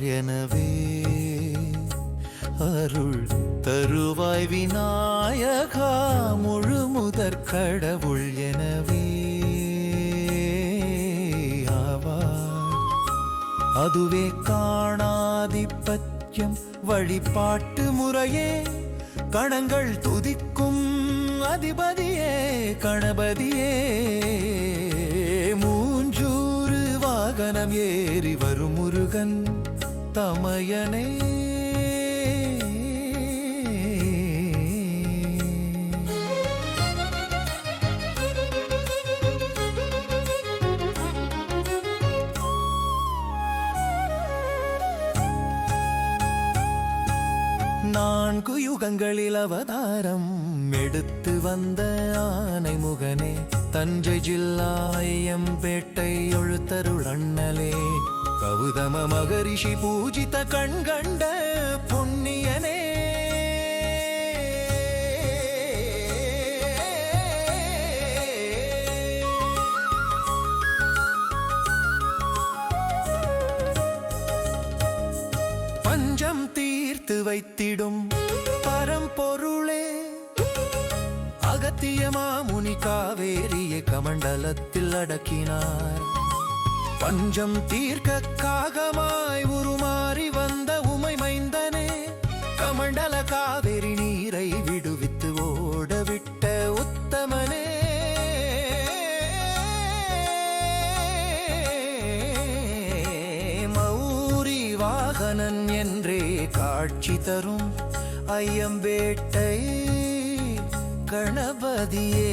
எனவே அருள் தருவாய் விநாயகா முழு முதற் கடவுள் எனவே. அதுவே காணாதிபத்தியம் வழிபாட்டு முறையே. கணங்கள் துதிக்கும் அதிபதியே கணபதியே. வாகனம் ஏறி வரும் முருகன் தமயனே. நான்கு யுகங்களில் அவதாரம் எடுத்து வந்த ஆனை முகனே தஞ்சை ஜில்லாயம் பேட்டை எழுத்தருள் அண்ணலே. கௌதம மகரிஷி பூஜித்த கண்கண்ட புண்ணியனே பஞ்சம் தீர்த்து வைத்திடும் பரம்பொருளே. அகத்தியமா மாமுனி காவேரியை கமண்டலத்தில் அடக்கினார். பஞ்சம் தீர்க்க காகமாய் உருமாறி வந்த உமை மைந்தனே. கமண்டல காவேரி நீரை விடுவித்து ஓடவிட்ட உத்தமனே. வாகனன் என்றே காட்சி தரும் ஐயம்பேட்டை கணபதியே.